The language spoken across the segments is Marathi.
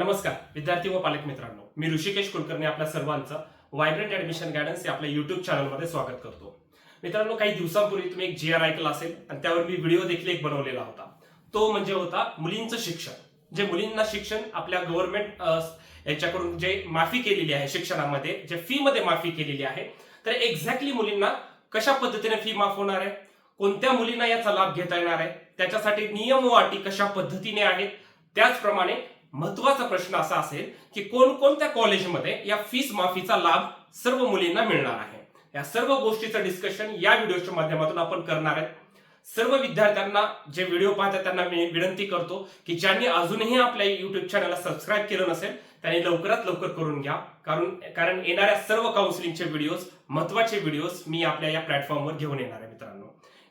नमस्कार विद्यार्थी व पालक मित्रांनो. मी ऋषिकेश कुलकर्णी आपल्या सर्वांचं व्हायब्रंट ऍडमिशन गायडन्स या आपल्या युट्यूब चॅनलमध्ये स्वागत करतो. मित्रांनो काही दिवसांपूर्वी तुम्ही एक जी आर ऐकला असेल आणि त्यावर मी व्हिडिओ देखील एक बनवलेला होता. तो म्हणजे होता मुलींचं शिक्षण. जे मुलींना शिक्षण आपल्या गव्हर्नमेंट याच्याकडून जे माफी केलेली आहे शिक्षणामध्ये जे फी मध्ये माफी केलेली आहे तर एक्झॅक्टली मुलींना कशा पद्धतीने फी माफ होणार आहे? कोणत्या मुलींना याचा लाभ घेता येणार आहे? त्याच्यासाठी नियम व अटी कशा पद्धतीने आहेत? त्याचप्रमाणे महत्त्वाचा प्रश्न असा असेल की कोणकोणत्या कॉलेजमध्ये या फीस माफीचा लाभ सर्व मुलींना मिळणार आहे? या सर्व गोष्टीचं डिस्कशन या व्हिडिओच्या माध्यमातून आपण करणार आहे. सर्व विद्यार्थ्यांना जे व्हिडिओ पाहतात त्यांना मी विनंती करतो की ज्यांनी अजूनही आपल्या युट्यूब चॅनलला सबस्क्राईब केलं नसेल त्यांनी लवकरात लवकर करून घ्या. कारण कारण येणाऱ्या सर्व काउन्सिलिंगचे व्हिडिओज महत्त्वाचे व्हिडिओज मी आपल्या या प्लॅटफॉर्मवर घेऊन येणार आहे मित्रांनो.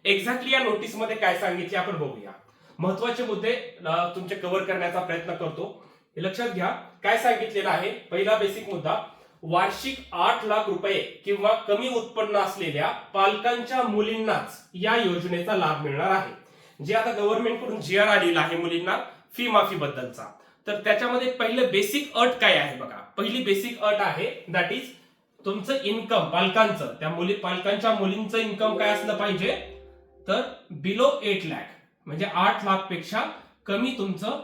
एक्झॅक्टली या नोटीसमध्ये काय सांगितले आपण बघूया. महत्त्वाचे मुद्दे तुमचे कव्हर करण्याचा प्रयत्न करतो. हे लक्षात घ्या काय सांगितलेलं आहे? पहिला बेसिक मुद्दा वार्षिक आठ लाख रुपये किंवा कमी उत्पन्न असलेल्या पालकांच्या मुलींनाच या योजनेचा लाभ मिळणार आहे. जे आता गव्हर्नमेंटकडून जी आर आलेला आहे मुलींना फी माफी बद्दलचा. तर त्याच्यामध्ये पहिलं बेसिक अट काय आहे बघा? पहिली बेसिक अट आहे दॅट इज तुमचं इन्कम पालकांचं त्या मुली पालकांच्या मुलींचं इन्कम काय असलं पाहिजे? तर बिलो एट लॅक म्हणजे आठ लाखपेक्षा कमी तुमचं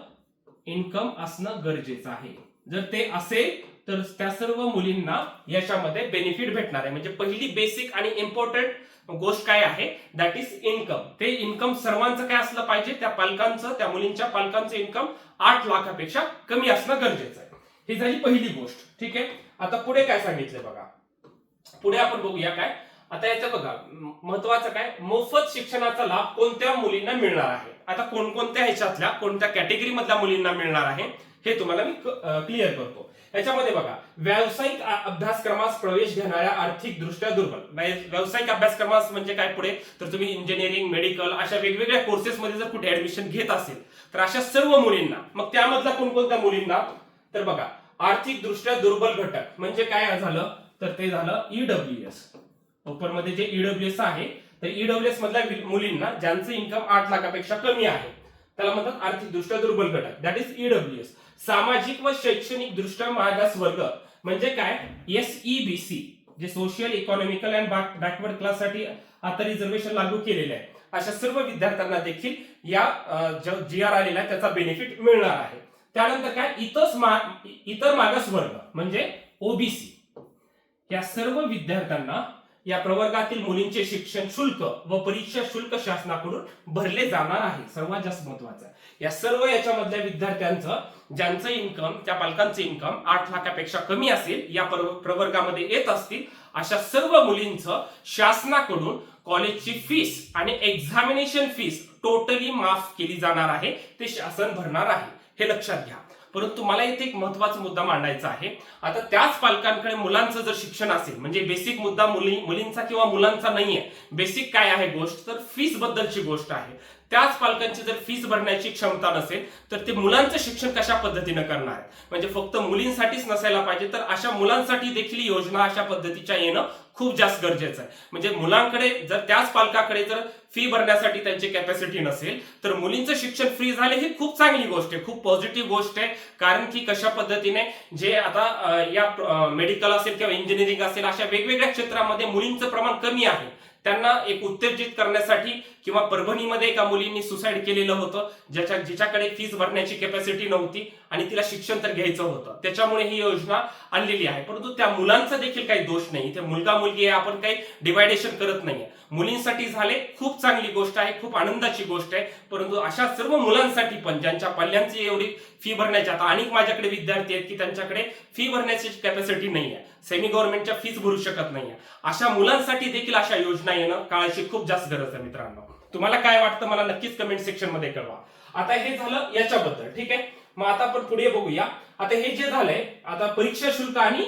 इन्कम असणं गरजेचं आहे. जर ते असेल तर त्या सर्व मुलींना याच्यामध्ये बेनिफिट भेटणार आहे. म्हणजे पहिली बेसिक आणि इम्पॉर्टंट गोष्ट काय आहे? दॅट इज इन्कम ते इन्कम सर्वांचं काय असलं पाहिजे? त्या पालकांचं त्या मुलींच्या पालकांचं इन्कम आठ लाखापेक्षा कमी असणं गरजेचं आहे. ही झाली पहिली गोष्ट. ठीक आहे? आता पुढे काय सांगितलंय बघा. पुढे आपण बघूया काय? आता याचं बघा महत्वाचं काय? मोफत शिक्षणाचा लाभ कोणत्या मुलींना मिळणार आहे? आता कोणकोणत्या ह्याच्यातल्या कोणत्या कॅटेगरी मधल्या मुलींना मिळणार आहे? हे तुम्हाला मी क्लिअर करतो. याच्यामध्ये बघा व्यावसायिक अभ्यासक्रमास प्रवेश घेणाऱ्या आर्थिक दृष्ट्या दुर्बल व्यावसायिक अभ्यासक्रमास म्हणजे काय पुढे? तर तुम्ही इंजिनिअरिंग मेडिकल अशा वेगवेगळ्या कोर्सेसमध्ये जर कुठे ऍडमिशन घेत असेल तर अशा सर्व मुलींना मग त्यामधल्या कोणकोणत्या मुलींना? तर बघा आर्थिक दृष्ट्या दुर्बल घटक म्हणजे काय झालं? तर ते झालं ईडब्ल्यू एस मध्ये जे ईडब्ल्यूएस आहे तर ईडब्ल्यूएस मधल्या मुलींना ज्यांचं इन्कम आठ लाखापेक्षा कमी आहे त्याला म्हणतात आर्थिक दृष्ट्या दुर्बल घटक. दॅट इज ईडब्ल्यूएस सामाजिक व शैक्षणिक दृष्ट्या मागास वर्ग म्हणजे काय? S J social economical and backward क्लाससाठी आता रिझर्वेशन लागू केलेले आहे. अशा सर्व विद्यार्थ्यांना देखील या जी आर आलेला आहे त्याचा बेनिफिट मिळणार आहे. त्यानंतर काय? इतर इतर मागास वर्ग म्हणजे ओबीसी या सर्व विद्यार्थ्यांना या प्रवर्गातील मुलींचे शिक्षण शुल्क व परीक्षा शुल्क शासनाकडून भरले जाणार आहे. सर्वात जास्त महत्वाचं या सर्व याच्यामधल्या विद्यार्थ्यांचं ज्यांचं इन्कम त्या पालकांचं इन्कम आठ लाखापेक्षा कमी असेल या प्रवर्गामध्ये येत असतील अशा सर्व मुलींचं शासनाकडून कॉलेजची फीस आणि एक्झामिनेशन फीस टोटली माफ केली जाणार आहे. ते शासन भरणार आहे. हे लक्षात घ्या. परंतु मला इथे एक महत्त्वाचा मुद्दा मांडायचा आहे. आता त्याच पालकांकडे मुलांचं जर शिक्षण असेल म्हणजे बेसिक मुद्दा मुली मुलींचा किंवा मुलांचा नाहीये बेसिक काय आहे गोष्ट? तर फीस बद्दलची गोष्ट आहे. त्याच पालकांची जर फीस भरण्याची क्षमता नसेल तर ते मुलांचं शिक्षण कशा पद्धतीनं करणार म्हणजे फक्त मुलींसाठीच नसायला पाहिजे तर अशा मुलांसाठी देखील योजना अशा पद्धतीच्या येणं खूप जास्त गरजेचं आहे. म्हणजे मुलांकडे जर त्याच पालकाकडे जर फी भरण्यासाठी त्यांची कॅपॅसिटी नसेल तर मुलींचं शिक्षण फ्री झाले ही खूप चांगली गोष्ट आहे खूप पॉझिटिव्ह गोष्ट आहे. कारण की कशा पद्धतीने जे आता या मेडिकल असेल किंवा इंजिनिअरिंग असेल अशा वेगवेगळ्या क्षेत्रामध्ये मुलींचं प्रमाण कमी आहे. त्यांना एक उत्तेजित करण्यासाठी किंवा परभणीमध्ये एका मुलींनी सुसाईड केलेलं होतं ज्याच्या जिच्याकडे फीस भरण्याची कॅपॅसिटी नव्हती आणि तिला शिक्षण तर घ्यायचं होतं. त्याच्यामुळे ही योजना आणलेली आहे. परंतु त्या मुलांचा देखील काही दोष नाही. इथे मुलगा मुलगी आहे आपण काही डिवायडेशन करत नाहीये. मुलींसाठी झाले खूप चांगली गोष्ट आहे खूप आनंदाची गोष्ट आहे. परंतु अशा सर्व मुलांसाठी पण ज्यांच्या पाल्यांची एवढी फी भरण्याची आता अनेक माझ्याकडे विद्यार्थी आहेत की त्यांच्याकडे फी भरण्याची कॅपॅसिटी नाही आहे. सेमी गव्हर्नमेंटच्या फीज भरू शकत नाहीये अशा मुलांसाठी देखील अशा योजना येणं काळाची खूप जास्त गरज आहे मित्रांनो. तुम्हाला काय वाटतं मला नक्कीच कमेंट सेक्शनमध्ये कळवा. आता हे झालं याच्याबद्दल ठीक आहे? मग आता आपण पुढे बघूया. आता हे जे झालंय आता परीक्षा शुल्क आणि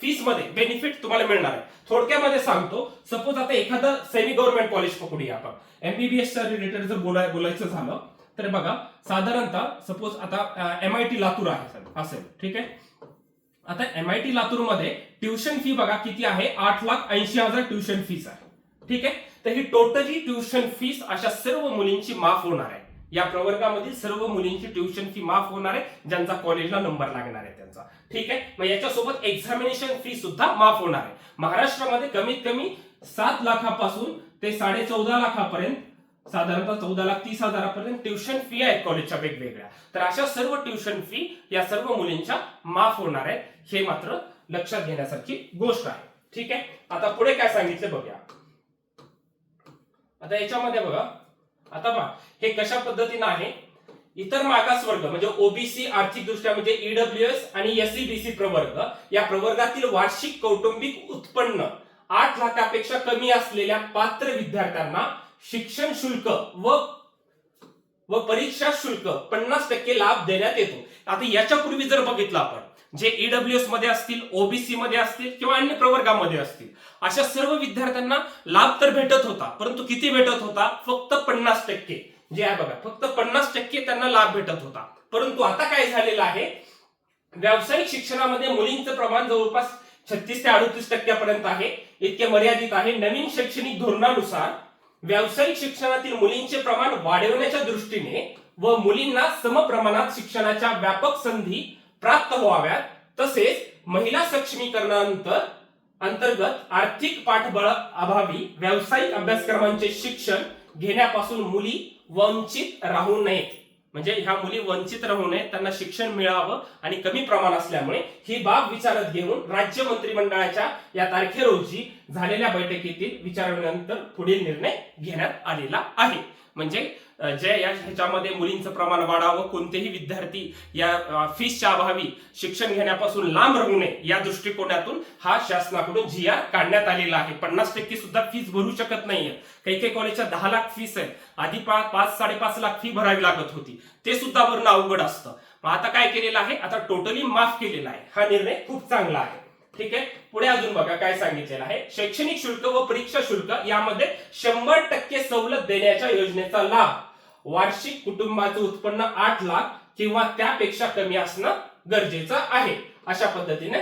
फीसमध्ये बेनिफिट तुम्हाला मिळणार आहे. थोडक्यामध्ये सांगतो. सपोज आता एखादं सेमी गव्हर्नमेंट कॉलेज पकडूया आपण. एमबीबीएस रिलेटेड जर बोलाय बोलायचं झालं तर बघा साधारणतः सपोज आता एम आय टी लातूर आहे सर असेल ठीक आहे? आता एम आय टी लातूरमध्ये ट्युशन फी बघा किती आहे? आठ लाख ऐंशी हजार ट्युशन फीस आहे. ठीक आहे? तर ही टोटली ट्युशन फीस अशा सर्व मुलींची माफ होणार आहे. या प्रवर्गामधील सर्व मुलींची ट्युशन फी माफ होणार आहे ज्यांचा कॉलेजला नंबर लागणार आहे त्यांचा. ठीक आहे? मग याच्यासोबत एक्झामिनेशन फी सुद्धा माफ होणार आहे. महाराष्ट्रामध्ये कमीत कमी सात लाखापासून ते साडे चौदा लाखापर्यंत साधारणतः चौदा लाख तीस हजारापर्यंत ट्युशन फी आहेत कॉलेजच्या वेगवेगळ्या. तर अशा सर्व ट्युशन फी या सर्व मुलींच्या माफ होणार आहेत हे मात्र लक्षात घेण्यासारखी गोष्ट आहे. ठीक आहे? आता पुढे काय सांगितलं बघूया. आता याच्यामध्ये बघा. आता पहा. हे कशा पद्धतीनं आहे? इतर मागास वर्ग म्हणजे ओबीसी आर्थिक दृष्ट्या म्हणजे ईडब्ल्यू एस आणि एससी प्रवर्ग या प्रवर्गातील वार्षिक कौटुंबिक उत्पन्न आठ लाखापेक्षा कमी असलेल्या पात्र विद्यार्थ्यांना शिक्षण शुल्क व व परीक्षा शुल्क पन्नास टक्के लाभ देण्यात येतो. आता याच्यापूर्वी जर बघितलं आपण जे ईडब्ल्यूएसमध्ये असतील ओबीसी मध्ये असतील किंवा अन्य प्रवर्गामध्ये असतील अशा सर्व विद्यार्थ्यांना लाभ तर भेटत होता परंतु किती भेटत होता? फक्त पन्नास टक्के. जे आहे बघा फक्त पन्नास टक्के त्यांना लाभ भेटत होता. परंतु आता काय झालेलं आहे? व्यावसायिक शिक्षणामध्ये मुलींचं प्रमाण जवळपास छत्तीस ते अडतीस टक्क्यापर्यंत आहे. इतके मर्यादित आहे. नवीन शैक्षणिक धोरणानुसार व्यावसायिक शिक्षणातील मुलींचे प्रमाण वाढवण्याच्या दृष्टीने व मुलींना समप्रमाणात शिक्षणाच्या व्यापक संधी प्राप्त व्हाव्यात तसेच महिला सक्षमीकरणानंतर अंतर्गत आर्थिक पाठबळ अभावी व्यावसायिक अभ्यासक्रमांचे शिक्षण घेण्यापासून मुली वंचित राहू नयेत. म्हणजे ह्या मुली वंचित राहू नये त्यांना शिक्षण मिळावं आणि कमी प्रमाण असल्यामुळे ही बाब विचारात घेऊन राज्य मंत्रिमंडळाच्या या तारखे रोजी झालेल्या बैठकीतील विचारणानंतर पुढील निर्णय घेण्यात आलेला आहे. म्हणजे जे या ह्याच्यामध्ये मुलींचं प्रमाण वाढावं कोणतेही विद्यार्थी या फीसच्या अभावी शिक्षण घेण्यापासून लांब राहू नये या दृष्टिकोनातून हा शासनाकडून जी आर काढण्यात आलेला आहे. पन्नास टक्के सुद्धा फीस भरू शकत नाहीये. काही काही कॉलेजच्या दहा लाख फीस आहे आधी पा- पाच साडेपाच लाख फी भरावी लागत होती. ते सुद्धा भरणं अवघड असतं. मग आता काय केलेलं आहे? आता टोटली माफ केलेला आहे. हा निर्णय खूप चांगला आहे. ठीक आहे? पुढे अजून बघा काय सांगितलेलं आहे. शैक्षणिक शुल्क व परीक्षा शुल्क यामध्ये शंभर टक्के सवलत देण्याच्या योजनेचा लाभ. वार्षिक कुटुंबाचं उत्पन्न आठ लाख किंवा त्यापेक्षा कमी असणं गरजेचं आहे. अशा पद्धतीने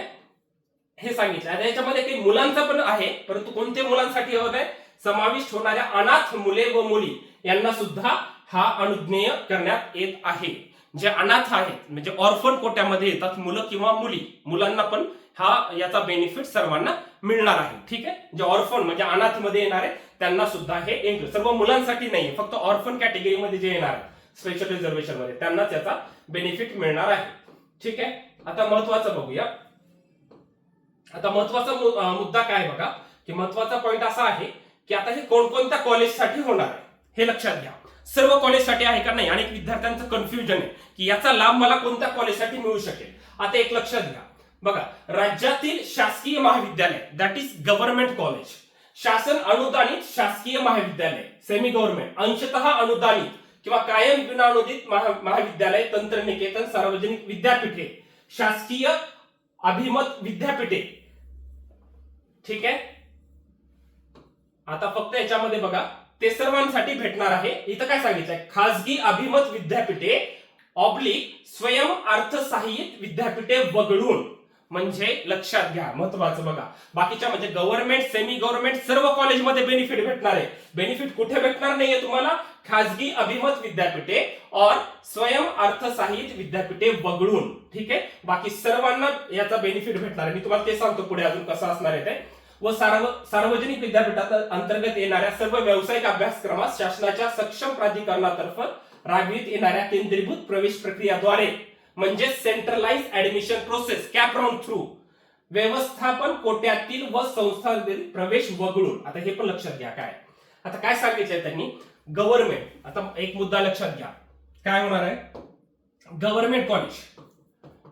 हे सांगितलं आता याच्यामध्ये काही मुलांचा पण आहे परंतु कोणत्या मुलांसाठी होत आहे? समाविष्ट होणाऱ्या अनाथ मुले व मुली यांना सुद्धा हा अनुज्ञेय करण्यात येत आहे. जे अनाथ आहेत म्हणजे ऑर्फन कोट्यामध्ये येतात मुलं किंवा मुली. मुलांना पण हा याचा बेनिफिट सर्वांना मिळणार आहे. ठीक आहे? जे ऑर्फन म्हणजे अनाथमध्ये येणार आहे त्यांना सुद्धा हे include- सर्व मुलांसाठी नाही फक्त ऑर्फन कॅटेगरीमध्ये जे येणार स्पेशल रिझर्वेशनमध्ये त्यांनाच याचा बेनिफिट मिळणार आहे. ठीक आहे? आता महत्वाचं बघूया. आता महत्त्वाचा मुद्दा काय बघा? की महत्त्वाचा पॉईंट असा आहे की आता हे कोणकोणत्या कॉलेजसाठी होणार आहे? हे लक्षात घ्या. सर्व कॉलेजसाठी आहे का नाही? अनेक विद्यार्थ्यांचं कन्फ्युजन आहे की याचा लाभ मला कोणत्या कॉलेजसाठी मिळू शकेल? आता एक लक्षात घ्या. बघा राज्यातील शासकीय महाविद्यालय दॅट इज गव्हर्नमेंट कॉलेज शासन अनुदानित शासकीय महाविद्यालय सेमी गव्हर्नमेंट अंशतः अनुदानित किंवा कायम विनानुदित महाविद्यालय तंत्रनिकेतन सार्वजनिक विद्यापीठे शासकीय अभिमत विद्यापीठे. ठीक आहे? आता फक्त याच्यामध्ये बघा ते सर्वांसाठी भेटणार आहे. इथं काय सांगितलंय? खासगी अभिमत विद्यापीठे ऑब्लिक स्वयं अर्थसहाय्यित विद्यापीठे वगळून. म्हणजे लक्षात घ्या महत्वाचं बघा. बाकीच्या म्हणजे गव्हर्नमेंट सेमी गव्हर्नमेंट सर्व कॉलेजमध्ये बेनिफिट भेटणार आहे. बेनिफिट कुठे भेटणार नाहीये तुम्हाला? खासगी अभिमत विद्यापीठे और स्वयं अर्थसाहित विद्यापीठे वगळून. ठीक आहे? बाकी सर्वांना याचा बेनिफिट भेटणार आहे. मी तुम्हाला ते सांगतो पुढे अजून कसं असणार आहे ते. व सार्व सार्वजनिक विद्यापीठात अंतर्गत येणाऱ्या सर्व व्यावसायिक अभ्यासक्रमात शासनाच्या सक्षम प्राधिकरणातर्फ राबवित येणाऱ्या केंद्रीभूत प्रवेश प्रक्रियाद्वारे म्हणजे centralise admission process CAP round through व्यवस्थापन कोट्यातील व संस्थांतील प्रवेश वगळून. आता हे पण लक्षात घ्या काय. आता काय सांगितलंय त्यांनी? गव्हर्नमेंट आता एक मुद्दा लक्षात घ्या. काय होणार आहे? गव्हर्नमेंट कॉलेज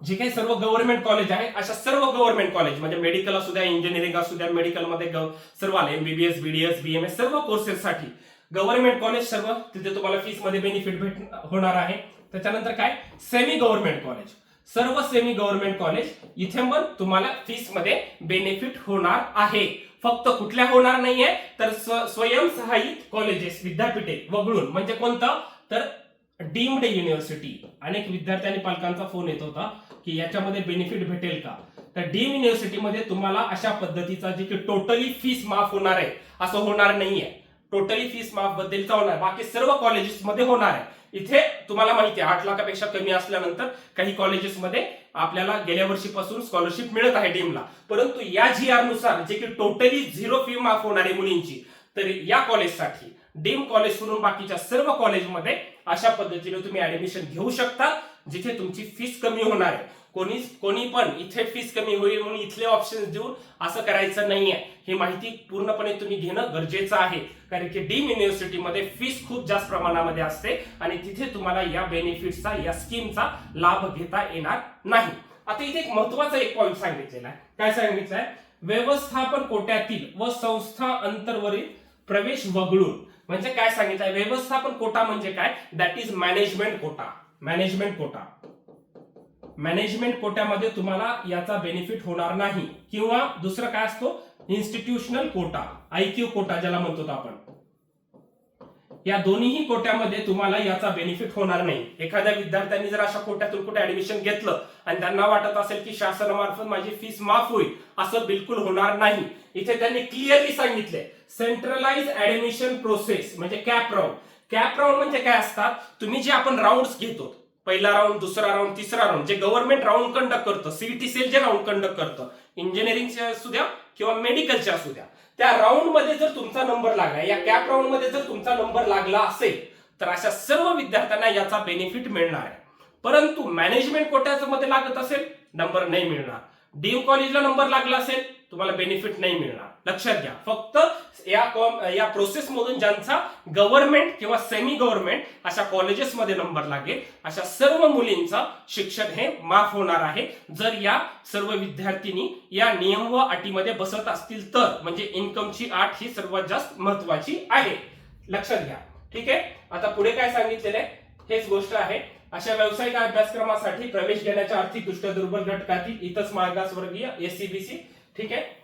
जे काही सर्व गव्हर्नमेंट कॉलेज आहे अशा सर्व गव्हर्नमेंट कॉलेज म्हणजे मेडिकल असू द्या इंजिनिअरिंग असू द्या मेडिकलमध्ये सर्व आले एमबीबीएस बीडीएस बीएमएस सर्व कोर्सेससाठी गव्हर्नमेंट कॉलेज सर्व तिथे तुम्हाला फीसमध्ये बेनिफिट भेट होणार आहे. त्याच्यानंतर काय? सेमी गव्हर्नमेंट कॉलेज सर्व सेमी गव्हर्नमेंट कॉलेज इथे पण तुम्हाला फीसमध्ये बेनिफिट होणार आहे. फक्त कुठल्या होणार नाहीये तर स्व- स्वयंसहाय्यित कॉलेजेस विद्यापीठे वगळून. म्हणजे कोणतं? तर डीम्ड युनिव्हर्सिटी अनेक विद्यार्थी आणि पालकांचा फोन येत होता की याच्यामध्ये बेनिफिट भेटेल का? तर डीम युनिव्हर्सिटीमध्ये तुम्हाला अशा पद्धतीचा जे की टोटली फीस माफ होणार आहे. असं होणार नाहीये. टोटली फीस माफबद्दल होणार बाकी सर्व कॉलेजेस मध्ये होणार आहे. इथे तुम्हाला माहिती आहे आठ लाखापेक्षा कमी असल्यानंतर काही कॉलेजेसमध्ये आपल्याला गेल्या वर्षीपासून स्कॉलरशिप मिळत आहे टीमला परंतु या जी आरनुसार जे की टोटली झिरो फी माफ होणार आहे मुलींची तर या कॉलेजसाठी डीम कॉलेज सोडून बाकीच्या सर्व कॉलेजमध्ये अशा पद्धतीने तुम्ही ऍडमिशन घेऊ शकता. जिथे तुमची फीस कमी होणार आहे. कोणी कोणी पण इथे फीस कमी होईल म्हणून इथले ऑप्शन देऊन असं करायचं नाहीये. ही माहिती पूर्णपणे तुम्ही घेणं गरजेचं आहे. कारण की डीम युनिव्हर्सिटीमध्ये फीस खूप जास्त प्रमाणामध्ये असते आणि तिथे तुम्हाला या बेनिफिटचा या स्कीमचा लाभ घेता येणार नाही. आता इथे एक महत्त्वाचा एक पॉईंट सांगितलेला आहे. काय सांगितलंय व्यवस्थापन कोट्यातील व संस्था अंतर्वरील प्रवेश वगळून. म्हणजे काय सांगितलं व्यवस्थापन कोटा म्हणजे काय? That is management quota. Management quota management कोट्यामध्ये तुम्हाला याचा बेनिफिट होणार नाही. किंवा दुसरं काय असतो? इन्स्टिट्यूशनल कोटा आयक्यू कोटा ज्याला म्हणतो आपण. या दोन्हीही कोट्यामध्ये तुम्हाला याचा बेनिफिट होणार नाही. एखाद्या विद्यार्थ्यांनी जर अशा कोट्यातून कुठे ऍडमिशन घेतलं आणि त्यांना वाटत असेल की शासनामार्फत माझी फीस माफ होईल असं बिलकुल होणार नाही. इथे त्यांनी क्लिअरली सांगितले सेंट्रलाइज ऍडमिशन प्रोसेस म्हणजे कॅप राऊंड कॅप राऊंड म्हणजे काय असतात? तुम्ही जे आपण राऊंड घेतो पहिला राऊंड दुसरा राऊंड तिसरा राऊंड जे गव्हर्नमेंट राऊंड कंडक्ट करतं सीईटी सेल जे राऊंड कंडक्ट करतं इंजिनिअरिंगचे असू द्या किंवा मेडिकलचे असू द्या त्या राऊंडमध्ये जर तुमचा नंबर लागला या कॅप राऊंडमध्ये जर तुमचा नंबर लागला असेल तर अशा सर्व विद्यार्थ्यांना याचा बेनिफिट मिळणार आहे. परंतु मॅनेजमेंट कोट्याचं मध्ये लागत असेल नंबर नाही मिळणार. डीम कॉलेजला नंबर लागला असेल तुम्हाला बेनिफिट नाही मिळणार. लक्षात घ्या. फक्त या कॉम- या प्रोसेसमधून ज्यांचा गव्हर्नमेंट किंवा सेमी गव्हर्नमेंट अशा कॉलेजेसमध्ये नंबर लागेल अशा सर्व मुलींचा शिक्षण हे माफ होणार आहे. जर या सर्व विद्यार्थिनी या नियम व अटीमध्ये बसत असतील तर म्हणजे इन्कमची आठ ही सर्वात जास्त महत्वाची आहे. लक्षात घ्या. ठीक आहे? आता पुढे काय सांगितलेलं आहे? हेच गोष्ट आहे. अशा व्यावसायिक अभ्यासक्रमासाठी प्रवेश घेण्याच्या आर्थिक दृष्ट्या दुर्बल घटकातील इतच मागासवर्गीय एससीबीसी ठीक आहे?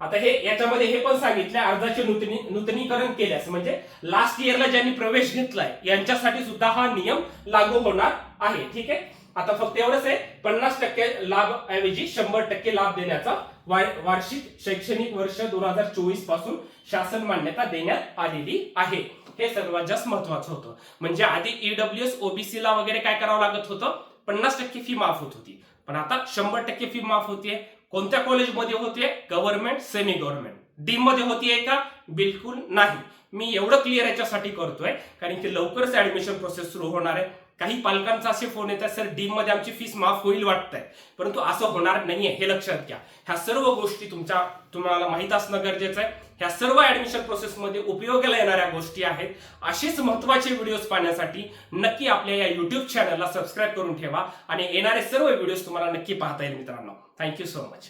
आता हे याच्यामध्ये हे पण सांगितलं अर्जाचे नूतनी नूतनीकरण केल्यास म्हणजे लास्ट इयरला ज्यांनी प्रवेश घेतलाय यांच्यासाठी सुद्धा हा नियम लागू होणार आहे. ठीक आहे? आता फक्त एवढंच आहे पन्नास टक्के लाभ ऐवजी शंभर टक्के लाभ देण्याचा वार्षिक शैक्षणिक वर्ष दोन हजार चोवीसपासून शासन मान्यता देण्यात आलेली आहे. हे सर्वात जास्त महत्वाचं होतं. म्हणजे आधी E ईडब्ल्यू एस ओबीसी ला वगैरे काय करावं लागत होतं? पन्नास टक्के फी माफ होत होती. पण आता शंभर टक्के फी माफ होतीये. कोणत्या कॉलेजमध्ये होते? गव्हर्नमेंट सेमी गव्हर्नमेंट डीममध्ये होतीये का? बिलकुल नाही. मी एवढं क्लिअर याच्यासाठी करतोय कारण की लवकरच ऍडमिशन प्रोसेस सुरू होणार आहे. काही पालकांचा असे फोन येतात सर डीममध्ये आमची फीस माफ होईल वाटतंय. परंतु असं होणार नाहीये हे लक्षात घ्या. ह्या सर्व गोष्टी तुमच्या तुम्हाला माहीत असणं गरजेचं आहे. ह्या सर्व ऍडमिशन प्रोसेसमध्ये उपयोगाला येणाऱ्या गोष्टी आहेत. असेच महत्त्वाचे व्हिडिओज पाहण्यासाठी नक्की आपल्या या युट्यूब चॅनलला सबस्क्राईब करून ठेवा आणि येणारे सर्व व्हिडिओज तुम्हाला नक्की पाहता येईल मित्रांनो. Thank you so much